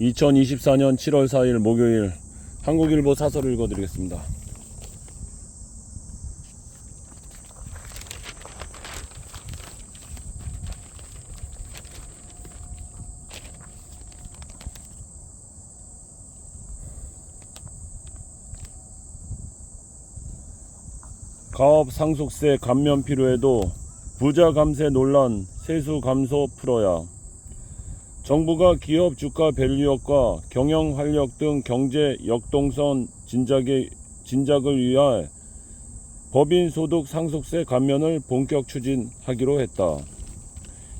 2024년 7월 4일 목요일 한국일보 사설을 읽어드리겠습니다. 가업 상속세 감면 필요해도 부자 감세 논란 세수 감소 풀어야 정부가 기업 주가 밸류업과 경영 활력 등 경제 역동성 진작에, 진작을 위해 법인 소득 상속세 감면을 본격 추진하기로 했다.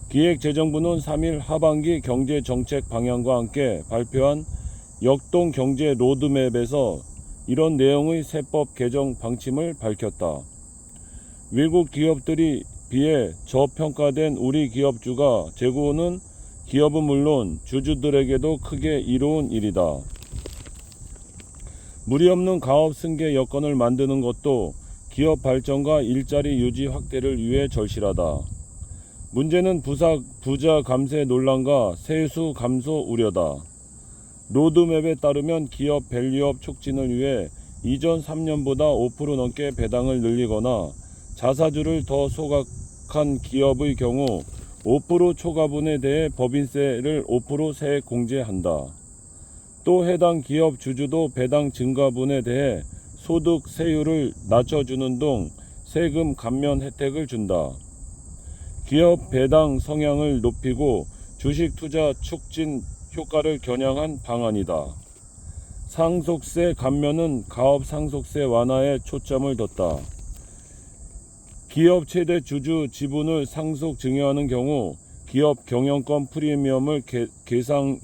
기획재정부는 3일 하반기 경제 정책 방향과 함께 발표한 역동 경제 로드맵에서 이런 내용의 세법 개정 방침을 밝혔다. 외국 기업들이 비해 저평가된 우리 기업주가 재고는 기업은 물론 주주들에게도 크게 이로운 일이다. 무리 없는 가업 승계 여건을 만드는 것도 기업 발전과 일자리 유지 확대를 위해 절실하다. 문제는 부사, 부자 감세 논란과 세수 감소 우려다. 로드맵에 따르면 기업 밸류업 촉진을 위해 이전 3년보다 5% 넘게 배당을 늘리거나 자사주를 더 소각한 기업의 경우 5% 초과분에 대해 법인세를 5% 세액 공제한다. 또 해당 기업 주주도 배당 증가분에 대해 소득 세율을 낮춰주는 등 세금 감면 혜택을 준다. 기업 배당 성향을 높이고 주식 투자 촉진 효과를 겨냥한 방안이다. 상속세 감면은 가업 상속세 완화에 초점을 뒀다. 기업 최대 주주 지분을 상속 증여하는 경우 기업 경영권 프리미엄을 개, 계상해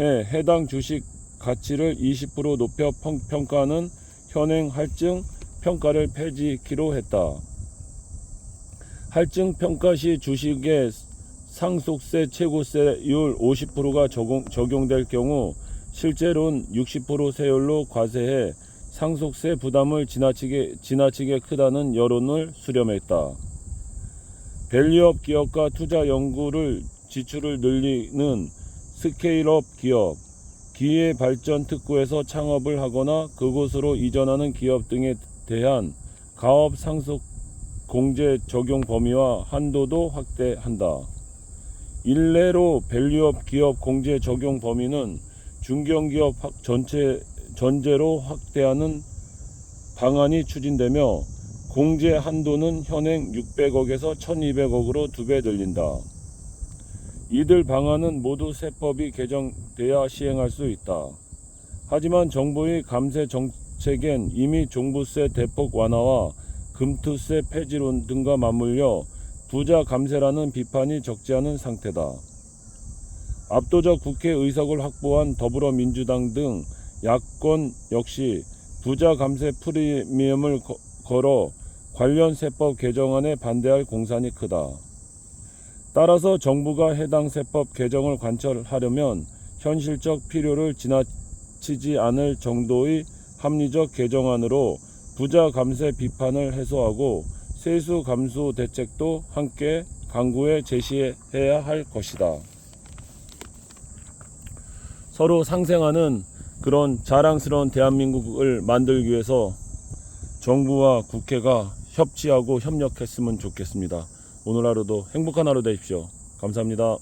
해당 주식 가치를 20% 높여 평, 평가하는 현행 할증 평가를 폐지키로 했다. 할증 평가 시 주식의 상속세 최고세율 50%가 적용, 적용될 경우 실제로는 60% 세율로 과세해 상속세 부담을 지나치게, 지나치게 크다는 여론을 수렴했다. 밸류업 기업과 투자 연구를 지출을 늘리는 스케일업 기업, 기회 발전 특구에서 창업을 하거나 그곳으로 이전하는 기업 등에 대한 가업 상속 공제 적용 범위와 한도도 확대한다. 일례로 밸류업 기업 공제 적용 범위는 중견기업 확- 전체 전제로 확대하는 방안이 추진되며 공제 한도는 현행 600억에서 1200억으로 두 배 늘린다. 이들 방안은 모두 세법이 개정돼야 시행할 수 있다. 하지만 정부의 감세 정책엔 이미 종부세 대폭 완화와 금투세 폐지론 등과 맞물려 부자 감세라는 비판이 적지 않은 상태다. 압도적 국회 의석을 확보한 더불어민주당 등 야권 역시 부자 감세 프리미엄을 거- 걸어 관련 세법 개정안에 반대할 공산이 크다. 따라서 정부가 해당 세법 개정을 관철하려면 현실적 필요를 지나치지 않을 정도의 합리적 개정안으로 부자 감세 비판을 해소하고 세수 감소 대책도 함께 강구에 제시해야 할 것이다. 서로 상생하는 그런 자랑스러운 대한민국을 만들기 위해서 정부와 국회가 협치하고 협력했으면 좋겠습니다. 오늘 하루도 행복한 하루 되십시오. 감사합니다.